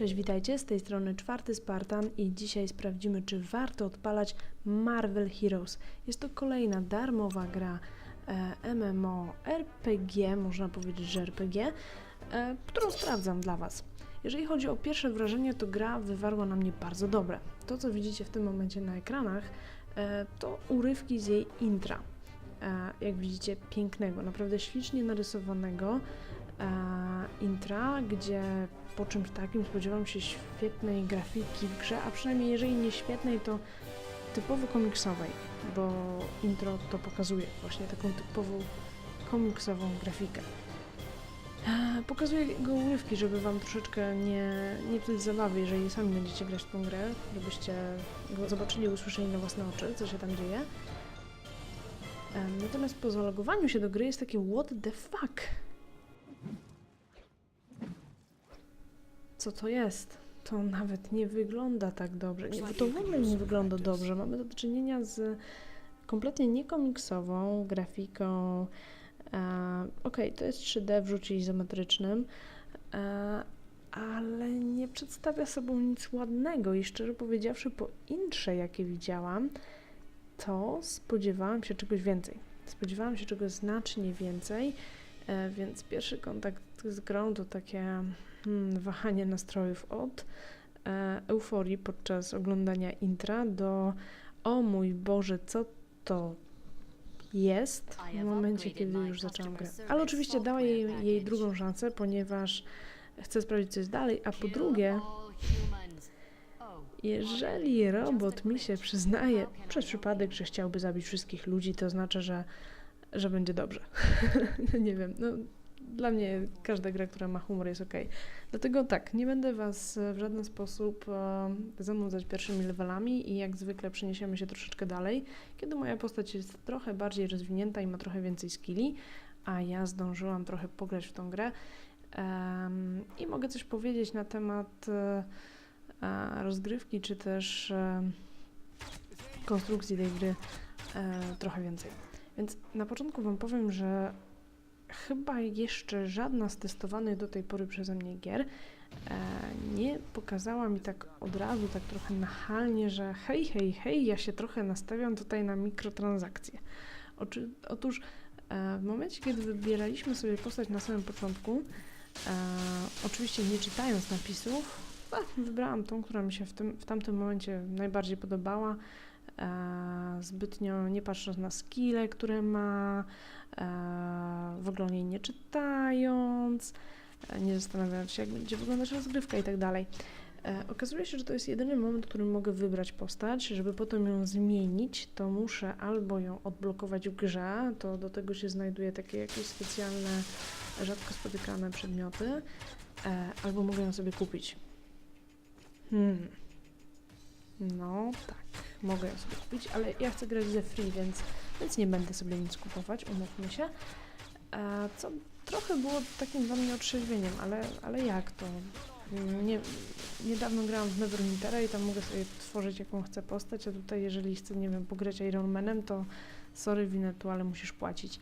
Cześć, witajcie, z tej strony czwarty Spartan i dzisiaj sprawdzimy, czy warto odpalać Marvel Heroes. Jest to kolejna darmowa gra e, MMO RPG, można powiedzieć, że RPG, e, którą sprawdzam dla Was. Jeżeli chodzi o pierwsze wrażenie, to gra wywarła na mnie bardzo dobre. To, co widzicie w tym momencie na ekranach, e, to urywki z jej intra. E, jak widzicie, pięknego, naprawdę ślicznie narysowanego e, intra, gdzie po czymś takim spodziewam się świetnej grafiki w grze, a przynajmniej jeżeli nie świetnej, to typowo komiksowej, bo intro to pokazuje właśnie taką typowo komiksową grafikę. E, Pokazuję jego urywki, żeby Wam troszeczkę nie, nie psuć zabawy, jeżeli sami będziecie grać w tą grę, żebyście go zobaczyli usłyszeli na własne oczy, co się tam dzieje. Em, Natomiast po zalogowaniu się do gry jest takie what the fuck? Co to jest? To nawet nie wygląda tak dobrze. Nie, bo to w ogóle nie wygląda dobrze. Mamy do czynienia z kompletnie niekomiksową grafiką. E, Okej, to jest 3D w rzucie izometrycznym, e, ale nie przedstawia sobą nic ładnego i szczerze powiedziawszy, po intrze, jakie widziałam, to spodziewałam się czegoś więcej. Spodziewałam się czegoś znacznie więcej, więc pierwszy kontakt z grą to takie hmm, wahanie nastrojów od e, euforii podczas oglądania intra do o mój Boże, co to jest w momencie, kiedy już zaczęłam grę. Ale oczywiście dała jej, jej drugą szansę, ponieważ chcę sprawdzić, co jest dalej, a po drugie, jeżeli robot mi się przyznaje przez przypadek, że chciałby zabić wszystkich ludzi, to znaczy, że, że będzie dobrze. nie wiem, no dla mnie każda gra, która ma humor jest ok. Dlatego tak, nie będę Was w żaden sposób e, zanudzać pierwszymi levelami i jak zwykle przeniesiemy się troszeczkę dalej, kiedy moja postać jest trochę bardziej rozwinięta i ma trochę więcej skilli, a ja zdążyłam trochę pograć w tą grę em, i mogę coś powiedzieć na temat e, e, rozgrywki, czy też e, konstrukcji tej gry e, trochę więcej. Więc na początku Wam powiem, że chyba jeszcze żadna z testowanych do tej pory przeze mnie gier e, nie pokazała mi tak od razu, tak trochę nachalnie, że hej, hej, hej, ja się trochę nastawiam tutaj na mikrotransakcje. Otóż e, w momencie, kiedy wybieraliśmy sobie postać na samym początku, e, oczywiście nie czytając napisów, wybrałam tą, która mi się w, tym, w tamtym momencie najbardziej podobała. E, zbytnio nie patrząc na skille, które ma, e, w ogóle niej nie czytając, e, nie zastanawiając się, jak będzie wyglądać rozgrywka i tak dalej. Okazuje się, że to jest jedyny moment, w którym mogę wybrać postać. Żeby potem ją zmienić, to muszę albo ją odblokować w grze, to do tego się znajduje takie jakieś specjalne, rzadko spotykane przedmioty, albo mogę ją sobie kupić. Hmm. No tak, mogę sobie kupić, ale ja chcę grać ze free, więc, więc nie będę sobie nic kupować, umówmy się. A co trochę było takim dla mnie otrzeźwieniem, ale, ale jak to? Nie, niedawno grałam w Neverwintera i tam mogę sobie tworzyć jaką chcę postać, a tutaj jeżeli chcę, nie wiem, pograć Iron Manem, to sorry Winetu, ale musisz płacić.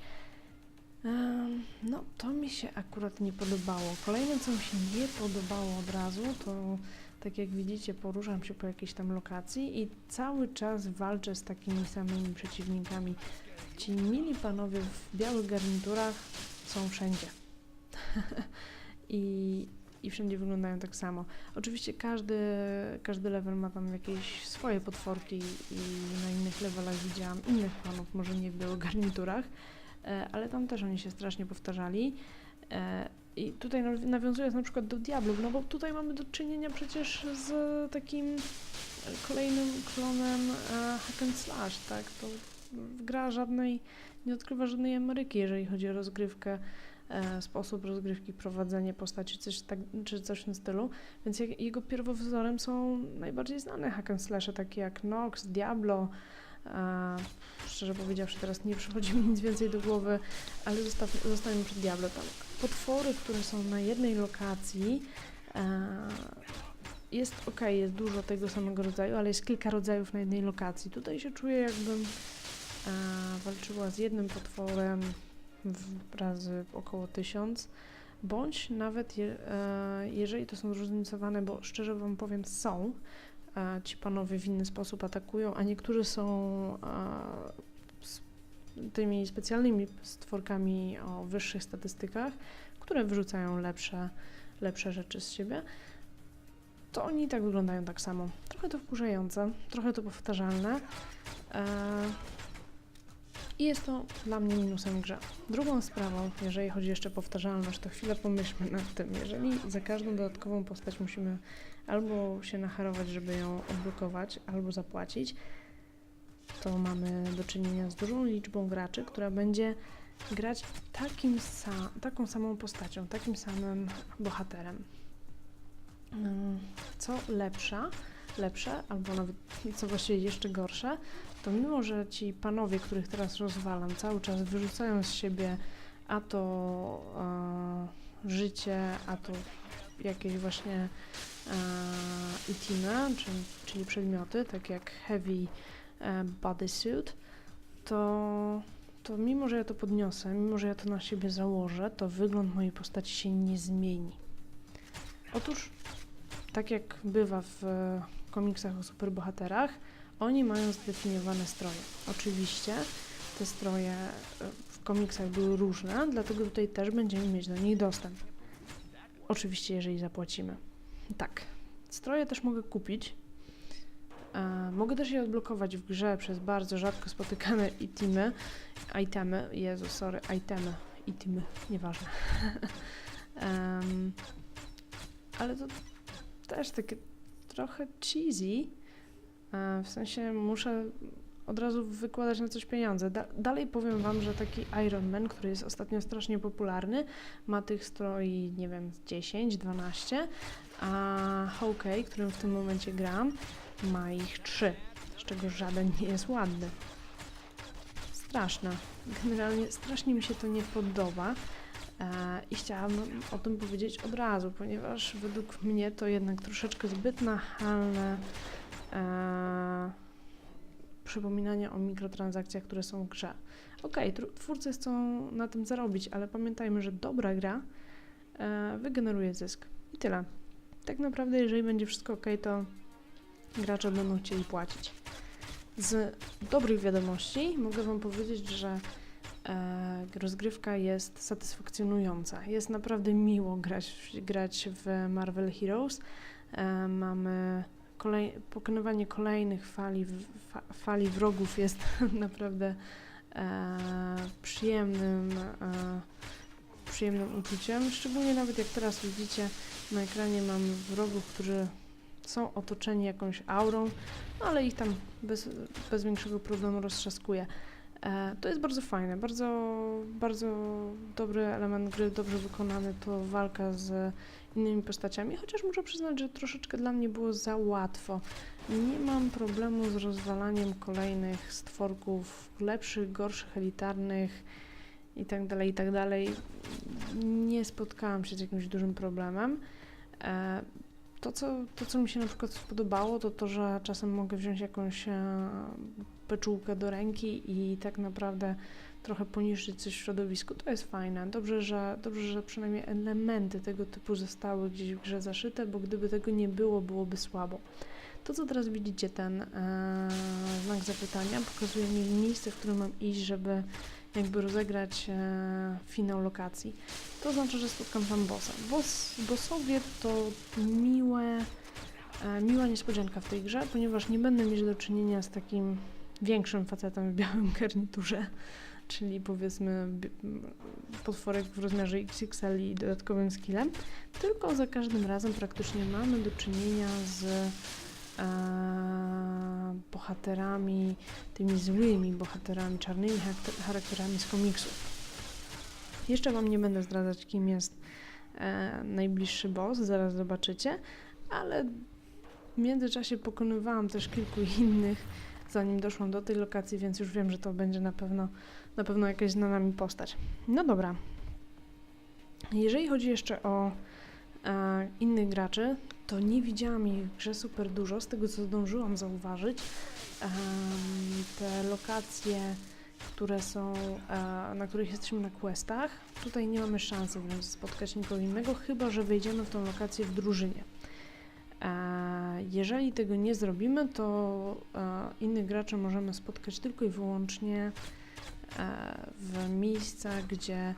No, to mi się akurat nie podobało. Kolejne, co mi się nie podobało od razu, to tak jak widzicie, poruszam się po jakiejś tam lokacji i cały czas walczę z takimi samymi przeciwnikami. Ci mili panowie w białych garniturach są wszędzie. I, I wszędzie wyglądają tak samo. Oczywiście każdy, każdy level ma tam jakieś swoje potworki i na innych levelach widziałam innych panów, może nie w białych garniturach, e, ale tam też oni się strasznie powtarzali. E, I tutaj naw- nawiązując na przykład do Diablów, no bo tutaj mamy do czynienia przecież z takim kolejnym klonem e, hack and slash, tak? To gra żadnej, nie odkrywa żadnej Ameryki, jeżeli chodzi o rozgrywkę, e, sposób rozgrywki, prowadzenie postaci, coś tak, czy coś w tym stylu. Więc jego pierwowzorem są najbardziej znane hack and slashe, takie jak Nox, Diablo, szczerze powiedziawszy, teraz nie przychodzi mi nic więcej do głowy, ale zostaw, zostańmy przy Diablo. Tam potwory, które są na jednej lokacji, e, jest ok, jest dużo tego samego rodzaju, ale jest kilka rodzajów na jednej lokacji. Tutaj się czuję, jakbym e, walczyła z jednym potworem w razy około tysiąc, bądź nawet je, e, jeżeli to są zróżnicowane, bo szczerze Wam powiem, są, ci panowie w inny sposób atakują, a niektórzy są tymi specjalnymi stworkami o wyższych statystykach, które wyrzucają lepsze, lepsze rzeczy z siebie, to oni i tak wyglądają tak samo. Trochę to wkurzające, trochę to powtarzalne. E, I jest to dla mnie minusem grze. Drugą sprawą, jeżeli chodzi jeszcze o powtarzalność, to chwilę pomyślmy nad tym. Jeżeli za każdą dodatkową postać musimy albo się nacharować, żeby ją odblokować, albo zapłacić, to mamy do czynienia z dużą liczbą graczy, która będzie grać takim sa- taką samą postacią, takim samym bohaterem. Ym, Co lepsza, lepsze, albo nawet co właściwie jeszcze gorsze, to mimo, że ci panowie, których teraz rozwalam, cały czas wyrzucają z siebie a to e, życie, a to jakieś właśnie e, itemy, czyli, czyli przedmioty, tak jak heavy bodysuit, to, to mimo, że ja to podniosę, mimo, że ja to na siebie założę, to wygląd mojej postaci się nie zmieni. Otóż, tak jak bywa w e, komiksach o superbohaterach, oni mają zdefiniowane stroje. Oczywiście te stroje e, w komiksach były różne, dlatego tutaj też będziemy mieć do nich dostęp. Oczywiście, jeżeli zapłacimy. Tak. Stroje też mogę kupić. E, mogę też je odblokować w grze przez bardzo rzadko spotykane itemy. Itemy. Jezu, sorry, itemy. Itemy, nieważne. Em, ale to też takie trochę cheesy. E, W sensie muszę od razu wykładać na coś pieniądze. Da dalej powiem Wam, że taki Iron Man, który jest ostatnio strasznie popularny, ma tych stroi, nie wiem, z 10, 12, a Hawkeye, którym w tym momencie gram, ma ich 3, z czego żaden nie jest ładny. Straszne. Generalnie strasznie mi się to nie podoba. E, I chciałabym o tym powiedzieć od razu, ponieważ według mnie to jednak troszeczkę zbyt nachalne e, przypominanie o mikrotransakcjach, które są w grze. Okej, tr- twórcy chcą na tym zarobić, ale pamiętajmy, że dobra gra e, wygeneruje zysk. I tyle. Tak naprawdę, jeżeli będzie wszystko ok, to gracze będą chcieli płacić. Z dobrych wiadomości mogę Wam powiedzieć, że e, rozgrywka jest satysfakcjonująca. Jest naprawdę miło grać, grać w Marvel Heroes. E, mamy kolej, pokonywanie kolejnych fali, fa, fali wrogów jest naprawdę e, przyjemnym, e, przyjemnym uczuciem. Szczególnie nawet jak teraz widzicie na ekranie mam wrogów, którzy są otoczeni jakąś aurą, no ale ich tam bez, bez większego problemu roztrzaskuje. E, to jest bardzo fajne, bardzo, bardzo dobry element gry, dobrze wykonany, to walka z innymi postaciami, chociaż muszę przyznać, że troszeczkę dla mnie było za łatwo. Nie mam problemu z rozwalaniem kolejnych stworków lepszych, gorszych, elitarnych i tak dalej, i tak. Nie spotkałam się z jakimś dużym problemem. E, to co, to, co mi się na przykład spodobało, to to, że czasem mogę wziąć jakąś e, beczułkę do ręki i tak naprawdę trochę poniszczyć coś w środowisku. To jest fajne. Dobrze, że, dobrze, że przynajmniej elementy tego typu zostały gdzieś w grze zaszyte, bo gdyby tego nie było, byłoby słabo. To, co teraz widzicie, ten e, znak zapytania, pokazuje mi miejsce, w którym mam iść, żeby jakby rozegrać e, finał lokacji. To znaczy, że spotkam tam bossa. Boss, bossowie to miłe, e, miła niespodzianka w tej grze, ponieważ nie będę mieć do czynienia z takim większym facetem w białym garniturze, czyli powiedzmy potworek w rozmiarze XXL i dodatkowym skillem, tylko za każdym razem praktycznie mamy do czynienia z bohaterami, tymi złymi bohaterami, czarnymi charakter- charakterami z komiksów. Jeszcze Wam nie będę zdradzać, kim jest e, najbliższy boss, zaraz zobaczycie, ale w międzyczasie pokonywałam też kilku innych, zanim doszłam do tej lokacji, więc już wiem, że to będzie na pewno, na pewno jakaś znana mi postać. No dobra. Jeżeli chodzi jeszcze o e, innych graczy, to nie widziałam ich w grze super dużo, z tego co zdążyłam zauważyć. Te lokacje które są, e, na których jesteśmy na questach, tutaj nie mamy szansy wręcz spotkać nikogo innego, chyba że wejdziemy w tą lokację w drużynie. E, Jeżeli tego nie zrobimy, to e, innych graczy możemy spotkać tylko i wyłącznie w miejscach, gdzie,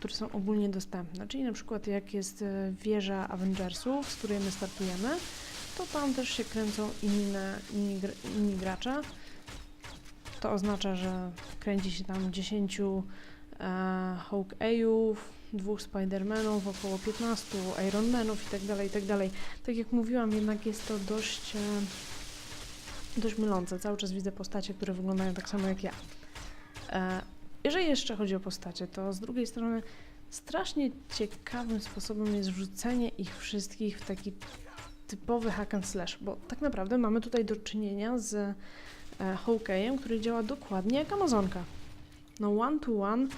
które są ogólnie dostępne. Czyli na przykład jak jest e, wieża Avengersów, z której my startujemy, to tam też się kręcą inne, inni, inni gracze. To oznacza, że kręci się tam 10 e, Hawkeye'ów, dwóch Spidermanów, około 15 Ironmanów i tak dalej, i tak. Tak jak mówiłam, jednak jest to dość, e, dość mylące. Cały czas widzę postacie, które wyglądają tak samo jak ja. E, jeżeli jeszcze chodzi o postacie, to z drugiej strony strasznie ciekawym sposobem jest wrzucenie ich wszystkich w taki typowy hack and slash, bo tak naprawdę mamy tutaj do czynienia z e, Hawkeye'em, który działa dokładnie jak Amazonka. No one to one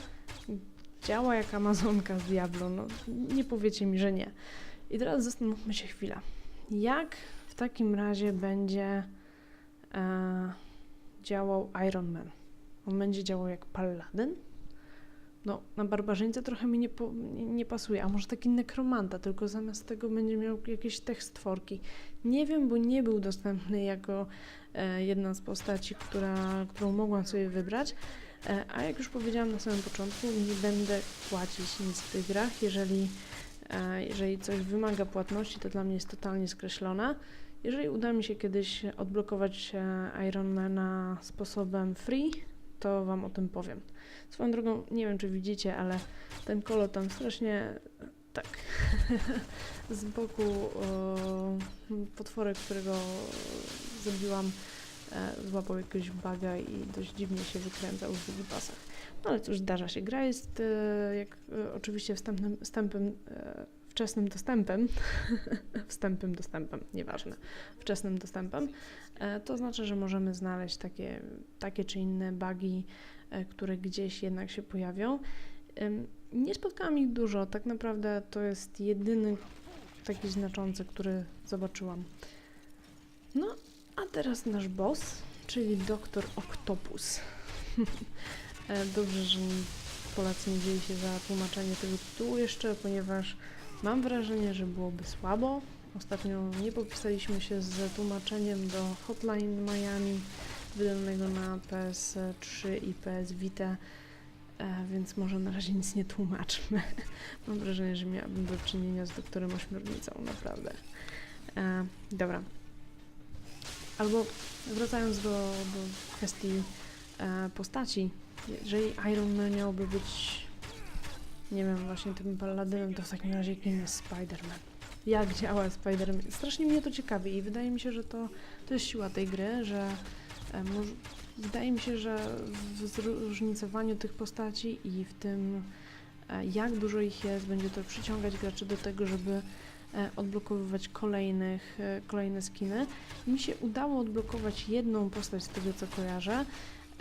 działa jak Amazonka z Diablo, no nie powiecie mi, że nie. I teraz zastanówmy się chwilę. Jak w takim razie będzie e, działał Iron Man? On będzie działał jak Paladin? No, na barbarzyńcę trochę mi nie, po, nie, nie pasuje, a może taki nekromanta, tylko zamiast tego będzie miał jakieś tekstworki. Nie wiem, bo nie był dostępny jako e, jedna z postaci, która, którą mogłam sobie wybrać. E, A jak już powiedziałam na samym początku, nie będę płacić nic w tych grach. Jeżeli, e, jeżeli coś wymaga płatności, to dla mnie jest totalnie skreślone. Jeżeli uda mi się kiedyś odblokować e, Ironmana sposobem free, to Wam o tym powiem. Swoją drogą, nie wiem czy widzicie, ale ten kolor tam strasznie tak z boku o, potworek, którego zabiłam, e, złapał jakiegoś baga i dość dziwnie się wykręcał w wygipasach. No ale cóż, zdarza się. Gra jest e, jak e, oczywiście wstępnym, wstępem, e, wczesnym dostępem, wstępnym dostępem, nieważne, wczesnym dostępem. E, to znaczy, że możemy znaleźć takie, takie czy inne bugi, e, które gdzieś jednak się pojawią. Nie spotkałam ich dużo, tak naprawdę to jest jedyny taki znaczący, który zobaczyłam. No, a teraz nasz boss, czyli doktor Octopus. E, Dobrze, że Polacy nie wzięli się za tłumaczenie tego tytułu jeszcze, ponieważ mam wrażenie, że byłoby słabo. Ostatnio nie popisaliśmy się z tłumaczeniem do Hotline Miami, wydanego na PS3 i PS Vita, e, więc może na razie nic nie tłumaczmy. Mam wrażenie, że miałabym do czynienia z doktorem Ośmiornicą, naprawdę. E, dobra. Albo wracając do, do kwestii e, postaci, jeżeli Iron Man miałby być, nie wiem, właśnie tym paladynem, to w takim razie kim jest Spider-Man? Jak działa Spider-Man? Strasznie mnie to ciekawi i wydaje mi się, że to, to jest siła tej gry, że e, moż, wydaje mi się, że w zróżnicowaniu tych postaci i w tym, e, jak dużo ich jest, będzie to przyciągać graczy do tego, żeby e, odblokowywać kolejnych, e, kolejne skiny. Mi się udało odblokować jedną postać z tego, co kojarzę,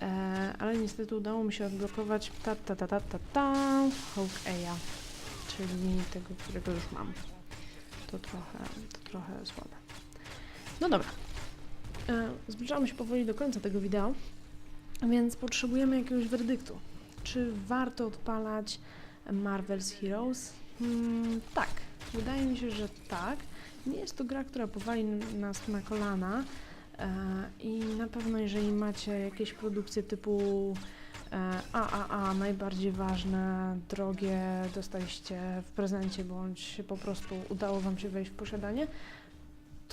e, ale niestety udało mi się odblokować ta ta ta ta ta ta Hawkeye'a, czyli tego, którego już mam. To trochę, to trochę słabe. No dobra. E, zbliżamy się powoli do końca tego wideo, więc potrzebujemy jakiegoś werdyktu. Czy warto odpalać Marvel's Heroes? Hmm, tak, wydaje mi się, że tak. Nie jest to gra, która powali nas na kolana i na pewno jeżeli macie jakieś produkcje typu e, AAA, najbardziej ważne, drogie, dostaliście w prezencie bądź po prostu udało Wam się wejść w posiadanie,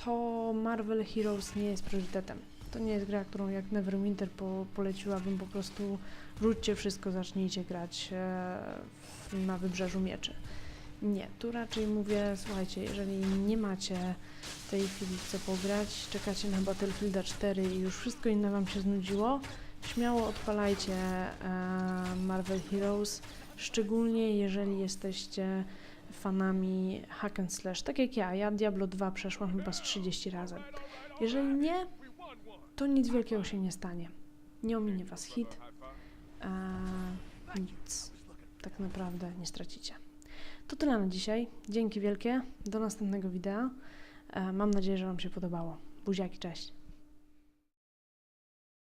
to Marvel Heroes nie jest priorytetem. To nie jest gra, którą jak Neverwinter po, poleciłabym po prostu rzućcie wszystko, zacznijcie grać e, na Wybrzeżu Mieczy. Nie, tu raczej mówię, słuchajcie, jeżeli nie macie w tej chwili co pograć, czekacie na Battlefielda 4 i już wszystko inne Wam się znudziło, śmiało odpalajcie e, Marvel Heroes, szczególnie jeżeli jesteście fanami hack and slash, tak jak ja. Ja Diablo 2 przeszłam chyba z 30 razy. Jeżeli nie, to nic wielkiego się nie stanie. Nie ominie Was hit. Eee, nic tak naprawdę nie stracicie. To tyle na dzisiaj. Dzięki wielkie. Do następnego wideo. E, mam nadzieję, że Wam się podobało. Buziaki, cześć.